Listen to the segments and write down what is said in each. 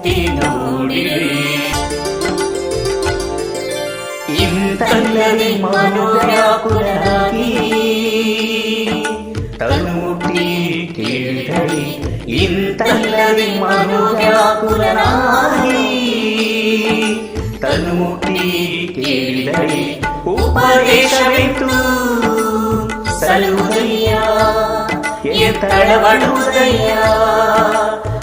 ನೋಡಿರಿ ಇಂತಲ್ಲದೆ ಮನೋವ್ಯಾಕುಲರಾಗಿ ತನ್ನುಟಿ ಕೇಳಿದಳಿ ಇಂತಲ್ಲದೆ ಮನೋವ್ಯಾಕುಲರಾಗಿ ತನ್ನುಟಿ ಕೇಳಿದಳಿ ಉಪದೇಶವಿತ್ತು ಸಲುದಯ್ಯ ಎತ್ತಳವಡುವುದಯ್ಯ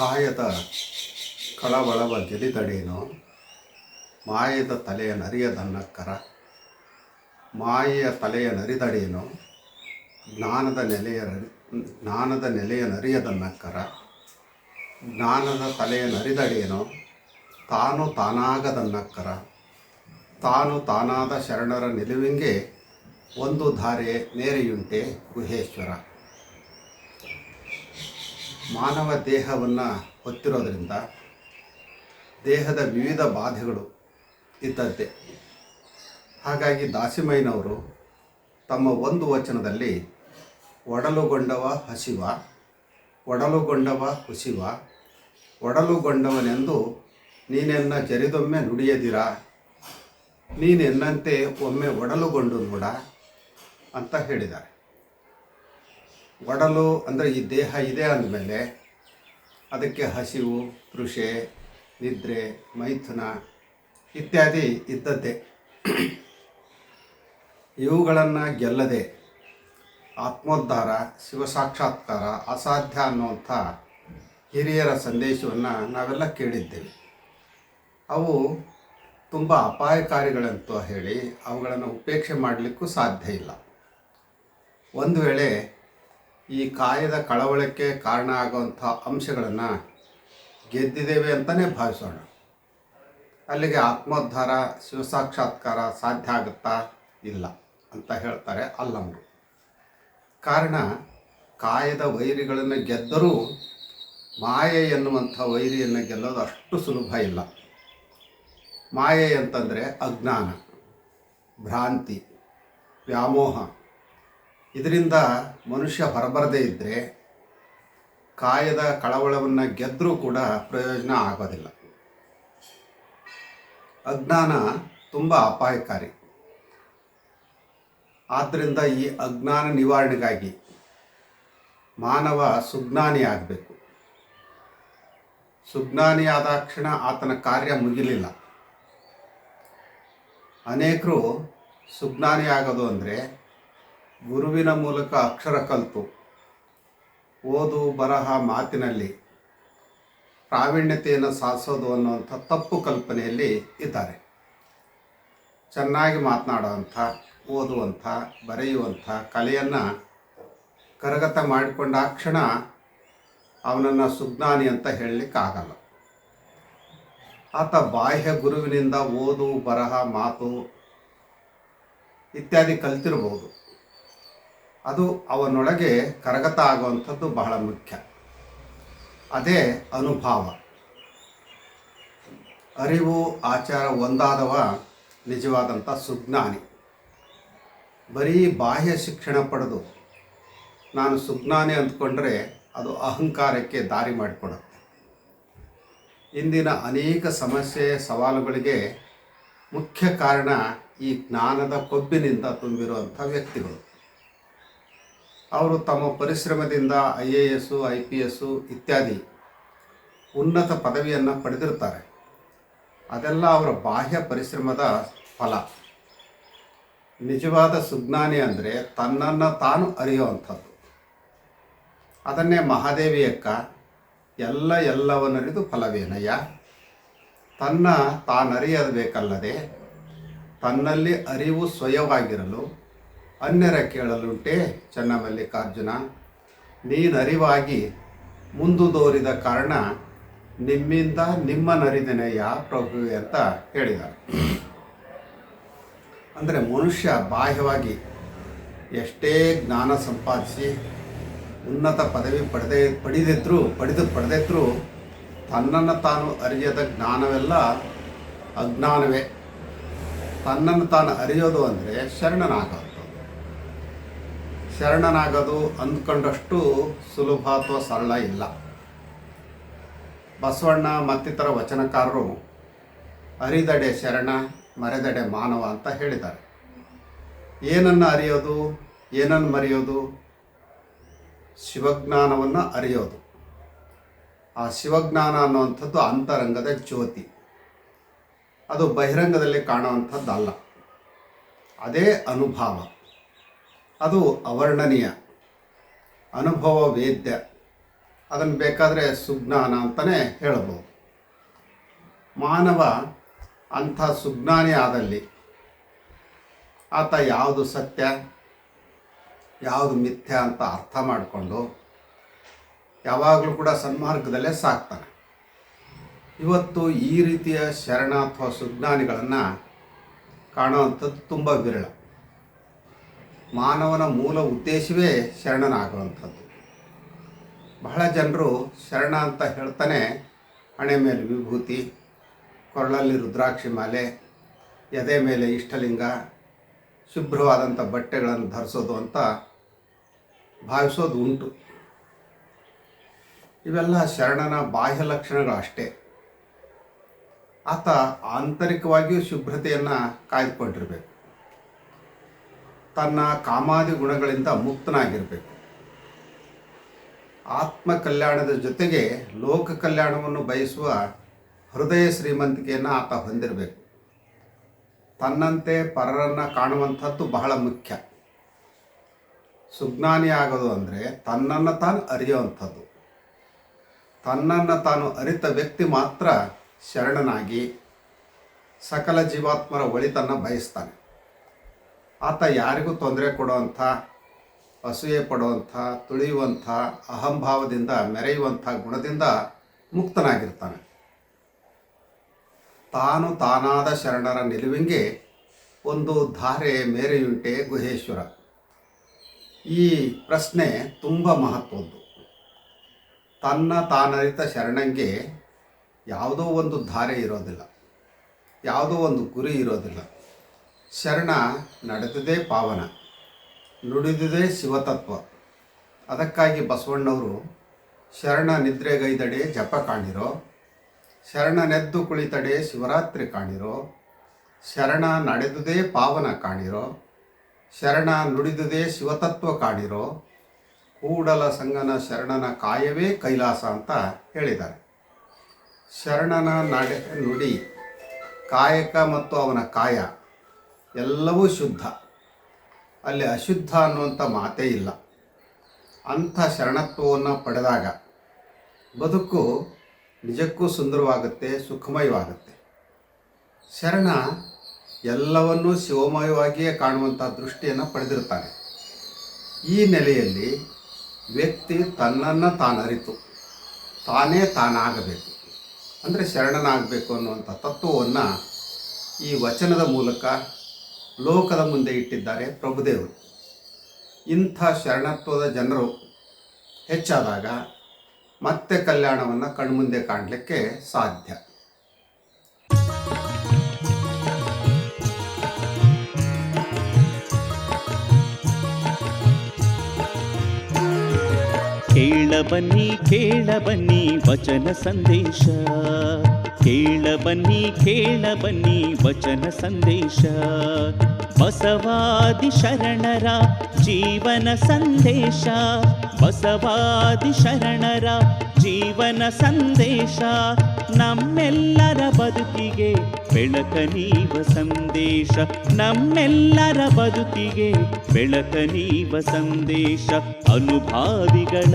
ಕಾಯದ ಕಳವಳವ ಗೆಲಿದಡೇನೋ ಮಾಯದ ತಲೆಯ ನರಿಯದನ್ನಕ್ಕರ ಮಾಯೆಯ ತಲೆಯ ನರಿದಡೇನೋ ಜ್ಞಾನದ ನೆಲೆಯ ಜ್ಞಾನದ ನೆಲೆಯ ನರಿಯದನ್ನಕ್ಕರ ಜ್ಞಾನದ ತಲೆಯ ನರಿದಡೇನೋ ತಾನು ತಾನಾಗದನ್ನಕ್ಕರ ತಾನು ತಾನಾದ ಶರಣರ ನಿಲುವಿಂಗೆ ಒಂದು ಧಾರೆ ನೇರೆಯುಂಟೆ ಗುಹೇಶ್ವರ. ಮಾನವ ದೇಹವನ್ನು ಹೊತ್ತಿರೋದ್ರಿಂದ ದೇಹದ ವಿವಿಧ ಬಾಧೆಗಳು ಇದ್ದಂತೆ ಹಾಗಾಗಿ ದಾಸಿಮಯ್ಯನವರು ತಮ್ಮ ಒಂದು ವಚನದಲ್ಲಿ ಒಡಲುಗೊಂಡವ ಹಸಿವ, ಒಡಲುಗೊಂಡವ ಹುಸಿವ ಒಡಲುಗೊಂಡವನೆಂದು ನೀನೆನ್ನ ಜರಿದೊಮ್ಮೆ ನುಡಿಯದಿರಾ, ನೀನೆನ್ನಂತೆ ಒಮ್ಮೆ ಒಡಲುಗೊಂಡು ನೋಡ ಅಂತ ಹೇಳಿದ್ದಾರೆ. ಒಡಲು ಅಂದರೆ ಈ ದೇಹ ಇದೆ ಅಂದಮೇಲೆ ಅದಕ್ಕೆ ಹಸಿವು, ತೃಷೆ, ನಿದ್ರೆ, ಮೈಥುನ ಇತ್ಯಾದಿ ಇದ್ದದ್ದೇ. ಇವುಗಳನ್ನು ಗೆಲ್ಲದೆ ಆತ್ಮೋದ್ಧಾರ, ಶಿವಸಾಕ್ಷಾತ್ಕಾರ ಅಸಾಧ್ಯ ಅನ್ನುವಂಥ ಹಿರಿಯರ ಸಂದೇಶವನ್ನು ನಾವೆಲ್ಲ ಕೇಳಿದ್ದೇವೆ. ಅವು ತುಂಬ ಅಪಾಯಕಾರಿಗಳಂತ ಹೇಳಿ ಅವುಗಳನ್ನು ಉಪೇಕ್ಷೆ ಮಾಡಲಿಕ್ಕೂ ಸಾಧ್ಯ ಇಲ್ಲ. ಒಂದು ವೇಳೆ ಈ ಕಾಯದ ಕಳವಳಕ್ಕೆ ಕಾರಣ ಆಗುವಂಥ ಅಂಶಗಳನ್ನು ಗೆದ್ದಿದ್ದೇವೆ ಅಂತಲೇ ಭಾವಿಸೋಣ. ಅಲ್ಲಿಗೆ ಆತ್ಮೋದ್ಧಾರ, ಶಿವಸಾಕ್ಷಾತ್ಕಾರ ಸಾಧ್ಯ ಆಗುತ್ತಾ ಇಲ್ಲ ಅಂತ ಹೇಳ್ತಾರೆ ಅಲ್ಲಮರು ಕಾರಣ ಕಾಯದ ವೈರಿಗಳನ್ನು ಗೆದ್ದರೂ ಮಾಯೆ ಎನ್ನುವಂಥ ವೈರಿಯನ್ನು ಗೆಲ್ಲೋದು ಅಷ್ಟು ಸುಲಭ ಇಲ್ಲ. ಮಾಯೆ ಅಂತಂದರೆ ಅಜ್ಞಾನ, ಭ್ರಾಂತಿ, ವ್ಯಾಮೋಹ. ಇದರಿಂದ ಮನುಷ್ಯ ಹೊರಬರದೇ ಇದ್ದರೆ ಕಾಯದ ಕಳವಳವನ್ನು ಗೆದ್ದರೂ ಕೂಡ ಪ್ರಯೋಜನ ಆಗೋದಿಲ್ಲ. ಅಜ್ಞಾನ ತುಂಬ ಅಪಾಯಕಾರಿ. ಆದ್ದರಿಂದ ಈ ಅಜ್ಞಾನ ನಿವಾರಣೆಗಾಗಿ ಮಾನವ ಸುಜ್ಞಾನಿ ಆಗಬೇಕು. ಸುಜ್ಞಾನಿ ಆದಾಕ್ಷಣ ಆತನ ಕಾರ್ಯ ಮುಗಿಲಿಲ್ಲ. ಅನೇಕರು ಸುಜ್ಞಾನಿ ಆಗೋದು ಅಂದರೆ ಗುರುವಿನ ಮೂಲಕ ಅಕ್ಷರ ಕಲಿತು. ಓದು ಬರಹ ಮಾತಿನಲ್ಲಿ ಪ್ರಾವೀಣ್ಯತೆಯನ್ನು ಸಾಧಿಸೋದು ಅನ್ನುವಂಥ ತಪ್ಪು ಕಲ್ಪನೆಯಲ್ಲಿ ಇದ್ದಾರೆ. ಚೆನ್ನಾಗಿ ಮಾತನಾಡುವಂಥ, ಓದುವಂಥ, ಬರೆಯುವಂಥ ಕಲೆಯನ್ನು ಕರಗತ ಮಾಡಿಕೊಂಡ ಕ್ಷಣ ಅವನನ್ನು ಸುಜ್ಞಾನಿ ಅಂತ ಹೇಳಲಿಕ್ಕಾಗಲ್ಲ. ಆತ ಬಾಹ್ಯ ಗುರುವಿನಿಂದ ಓದು, ಬರಹ, ಮಾತು ಇತ್ಯಾದಿ ಕಲ್ತಿರ್ಬೋದು. ಅದು ಅವನೊಳಗೆ ಕರಗತ ಆಗುವಂಥದ್ದು ಬಹಳ ಮುಖ್ಯ. ಅದೇ ಅನುಭವ. ಅರಿವು, ಆಚಾರ ಒಂದಾದವ ನಿಜವಾದಂಥ ಸುಜ್ಞಾನಿ. ಬರೀ ಬಾಹ್ಯ ಶಿಕ್ಷಣ ಪಡೆದು ನಾನು ಸುಜ್ಞಾನಿ ಅಂದ್ಕೊಂಡ್ರೆ ಅದು ಅಹಂಕಾರಕ್ಕೆ ದಾರಿ ಮಾಡಿಕೊಡುತ್ತೆ. ಇಂದಿನ ಅನೇಕ ಸಮಸ್ಯೆ, ಸವಾಲುಗಳಿಗೆ ಮುಖ್ಯ ಕಾರಣ ಈ ಜ್ಞಾನದ ಕೊಬ್ಬಿನಿಂದ ತುಂಬಿರುವಂಥ ವ್ಯಕ್ತಿಗಳು. ಅವರು ತಮ್ಮ ಪರಿಶ್ರಮದಿಂದ I A S, I P S ಇತ್ಯಾದಿ ಉನ್ನತ ಪದವಿಯನ್ನು ಪಡೆದಿರ್ತಾರೆ ಅದೆಲ್ಲ ಅವರ ಬಾಹ್ಯ ಪರಿಶ್ರಮದ ಫಲ. ನಿಜವಾದ ಸುಜ್ಞಾನಿ ಅಂದರೆ ತನ್ನನ್ನು ತಾನು ಅರಿಯುವಂಥದ್ದು. ಅದನ್ನೇ ಮಹಾದೇವಿ ಅಕ್ಕ ಎಲ್ಲ ಎಲ್ಲವನ್ನರಿದು ಫಲವೇನಯ್ಯ? ತನ್ನ ತಾನರಿಯಬೇಕಲ್ಲದೆ ತನ್ನಲ್ಲಿ ಅರಿವು ಸ್ವಯವಾಗಿರಲು ಅನ್ಯರ ಕೇಳಲುಂಟೆ ಚನ್ನಮಲ್ಲಿಕಾರ್ಜುನ. ನೀನರಿವಾಗಿ ಮುಂದುದೋರಿದ ಕಾರಣ ನಿಮ್ಮಿಂದ ನಿಮ್ಮ ನರಿದನೆಯ ಪ್ರಭುವೆ ಅಂತ ಹೇಳಿದ ಅಂದರೆ ಮನುಷ್ಯ ಬಾಹ್ಯವಾಗಿ ಎಷ್ಟೇ ಜ್ಞಾನ ಸಂಪಾದಿಸಿ ಉನ್ನತ ಪದವಿ ಪಡೆದೇ ಪಡೆದಿದ್ರು, ಪಡೆದು ಪಡೆದಿದ್ರು ತನ್ನನ್ನು ತಾನು ಅರಿಯದ ಜ್ಞಾನವೆಲ್ಲ ಅಜ್ಞಾನವೇ. ತನ್ನನ್ನು ತಾನು ಅರಿಯೋದು ಅಂದರೆ ಶರಣನಾಗೋದು. ಶರಣನಾಗೋದು ಅಂದ್ಕೊಂಡಷ್ಟು ಸುಲಭ ಅಥವಾ ಸರಳ ಇಲ್ಲ. ಬಸವಣ್ಣ ಮತ್ತಿತರ ವಚನಕಾರರು ಅರಿದಡೆ ಶರಣ, ಮರೆದಡೆ ಮಾನವ ಅಂತ ಹೇಳಿದ್ದಾರೆ. ಏನನ್ನು ಅರಿಯೋದು ಏನನ್ನು ಮರೆಯೋದು? ಶಿವಜ್ಞಾನವನ್ನು ಅರಿಯೋದು. ಆ ಶಿವಜ್ಞಾನ ಅನ್ನುವಂಥದ್ದು ಅಂತರಂಗದ ಜ್ಯೋತಿ. ಅದು ಬಹಿರಂಗದಲ್ಲಿ ಕಾಣುವಂಥದ್ದಲ್ಲ. ಅದೇ ಅನುಭವ. ಅದು ಅವರ್ಣನೀಯ. ಅನುಭವ ವೇದ್ಯ ಅದನ್ನು ಬೇಕಾದರೆ ಸುಜ್ಞಾನ ಅಂತಲೇ ಹೇಳಬಹುದು. ಮಾನವ ಅಂಥ ಸುಜ್ಞಾನಿ ಆದಲ್ಲಿ ಆತ ಯಾವುದು ಸತ್ಯ, ಯಾವುದು ಮಿಥ್ಯ ಅಂತ ಅರ್ಥ ಮಾಡಿಕೊಂಡು ಯಾವಾಗಲೂ ಕೂಡ ಸನ್ಮಾರ್ಗದಲ್ಲೇ ಸಾಕ್ತಾನೆ. ಇವತ್ತು ಈ ರೀತಿಯ ಶರಣ ಅಥವಾ ಸುಜ್ಞಾನಿಗಳನ್ನು ಕಾಣುವಂಥದ್ದು ತುಂಬ ವಿರಳ. ಮಾನವನ ಮೂಲ ಉದ್ದೇಶವೇ ಶರಣನಾಗುವಂಥದ್ದು. ಬಹಳ ಜನರು ಶರಣ ಅಂತ ಹೇಳ್ತಾನೆ. ಹಣೆ ಮೇಲೆ ವಿಭೂತಿ, ಕೊರಳಲ್ಲಿ ರುದ್ರಾಕ್ಷಿ ಮಾಲೆ, ಎದೆ ಮೇಲೆ ಇಷ್ಟಲಿಂಗ, ಶುಭ್ರವಾದಂಥ ಬಟ್ಟೆಗಳನ್ನು ಧರಿಸೋದು ಅಂತ ಭಾವಿಸೋದು ಉಂಟು ಇವೆಲ್ಲ ಶರಣನ ಬಾಹ್ಯ ಲಕ್ಷಣಗಳು ಅಷ್ಟೇ. ಆತ ಆಂತರಿಕವಾಗಿಯೂ ಶುಭ್ರತೆಯನ್ನು ಕಾಯ್ದುಕೊಂಡಿರಬೇಕು. ತನ್ನ ಕಾಮಾದಿ ಗುಣಗಳಿಂದ ಮುಕ್ತನಾಗಿರಬೇಕು. ಆತ್ಮ ಕಲ್ಯಾಣದ ಜೊತೆಗೆ ಲೋಕ ಕಲ್ಯಾಣವನ್ನು ಬಯಸುವ ಹೃದಯ ಶ್ರೀಮಂತಿಕೆಯನ್ನು ಆತ ಹೊಂದಿರಬೇಕು. ತನ್ನಂತೆ ಪರರನ್ನು ಕಾಣುವಂಥದ್ದು ಬಹಳ ಮುಖ್ಯ. ಸುಜ್ಞಾನಿ ಆಗೋದು ಅಂದರೆ ತನ್ನನ್ನು ತಾನು ಅರಿಯುವಂಥದ್ದು. ತನ್ನನ್ನು ತಾನು ಅರಿತ ವ್ಯಕ್ತಿ ಮಾತ್ರ ಶರಣನಾಗಿ ಸಕಲ ಜೀವಾತ್ಮರ ಒಳಿತನ್ನು ಬಯಸ್ತಾನೆ. ಆತ ಯಾರಿಗೂ ತೊಂದರೆ ಕೊಡುವಂಥ ಅಸೂಯೆ ಪಡುವಂಥ ತುಳಿಯುವಂಥ, ಅಹಂಭಾವದಿಂದ ಮೆರೆಯುವಂಥ ಗುಣದಿಂದ ಮುಕ್ತನಾಗಿರ್ತಾನೆ. ತಾನು ತಾನಾದ ಶರಣರ ನಿಲುವಿಗೆ ಒಂದು ಧಾರೆ ಮೇರೆಯುಂಟೆ ಗುಹೇಶ್ವರ. ಈ ಪ್ರಶ್ನೆ ತುಂಬ ಮಹತ್ವದ್ದು. ತನ್ನ ತಾನರಿತ ಶರಣಂಗೆ ಯಾವುದೋ ಒಂದು ಧಾರೆ ಇರೋದಿಲ್ಲ. ಯಾವುದೋ ಒಂದು ಗುರಿ ಇರೋದಿಲ್ಲ. ಶರಣ ನಡೆದುದೇ ಪಾವನ, ನುಡಿದುದೇ ಶಿವತತ್ವ. ಅದಕ್ಕಾಗಿ ಬಸವಣ್ಣವರು, ಶರಣ ನಿದ್ರೆಗೈದಡೆ ಜಪ ಕಾಣಿರೋ ಶರಣನೆದ್ದು ಕುಳಿತಡೆ ಶಿವರಾತ್ರಿ ಕಾಣಿರೋ ಶರಣ ನಡೆದುದೇ ಪಾವನ ಕಾಣಿರೋ ಶರಣ ನುಡಿದುದೇ ಶಿವತತ್ವ ಕಾಣಿರೋ ಕೂಡಲ ಸಂಗನ ಶರಣನ ಕಾಯವೇ ಕೈಲಾಸ ಅಂತ ಹೇಳಿದ್ದಾರೆ. ಶರಣನ ನಡೆ ನುಡಿ, ಕಾಯಕ ಮತ್ತು ಅವನ ಕಾಯ ಎಲ್ಲವೂ ಶುದ್ಧ. ಅಲ್ಲಿ ಅಶುದ್ಧ ಅನ್ನುವಂಥ ಮಾತೇ ಇಲ್ಲ. ಅಂಥ ಶರಣತ್ವವನ್ನು ಪಡೆದಾಗ ಬದುಕು ನಿಜಕ್ಕೂ ಸುಂದರವಾಗುತ್ತೆ, ಸುಖಮಯವಾಗುತ್ತೆ. ಶರಣ ಎಲ್ಲವನ್ನೂ ಶಿವಮಯವಾಗಿಯೇ ಕಾಣುವಂಥ ದೃಷ್ಟಿಯನ್ನು ಪಡೆದಿರ್ತಾನೆ. ಈ ನೆಲೆಯಲ್ಲಿ ವ್ಯಕ್ತಿ ತನ್ನನ್ನು ತಾನರಿತು. ತಾನೇ ತಾನಾಗಬೇಕು. ಅಂದರೆ ಶರಣನಾಗಬೇಕು ಅನ್ನುವಂಥ ತತ್ವವನ್ನು ಈ ವಚನದ ಮೂಲಕ ಲೋಕದ ಮುಂದೆ ಇಟ್ಟಿದ್ದಾರೆ ಪ್ರಭುದೇವರು. ಇಂಥ ಶರಣತ್ವದ ಜನರು ಹೆಚ್ಚಾದಾಗ ಮತ್ತೆ ಕಲ್ಯಾಣವನ್ನು ಕಣ್ಮುಂದೆ ಕಾಣಲಿಕ್ಕೆ ಸಾಧ್ಯ. ಕೇಳಬನ್ನಿ ಕೇಳಬನ್ನಿ ಕೇಳ ಬನ್ನಿ ವಚನ ಸಂದೇಶ. ಕೇಳ ಬನ್ನಿ ಕೇಳ ಬನ್ನಿ ವಚನ ಸಂದೇಶ. ಬಸವಾದಿ ಶರಣರ ಜೀವನ ಸಂದೇಶ. ಬಸವಾದಿ ಶರಣರ ಜೀವನ ಸಂದೇಶ. ನಮ್ಮೆಲ್ಲರ ಬದುಕಿಗೆ ಬೆಳಕ ನೀವ ಸಂದೇಶ. ನಮ್ಮೆಲ್ಲರ ಬದುಕಿಗೆ ಬೆಳಕ ನೀವ ಸಂದೇಶ. ಅನುಭಾವಿಗಳ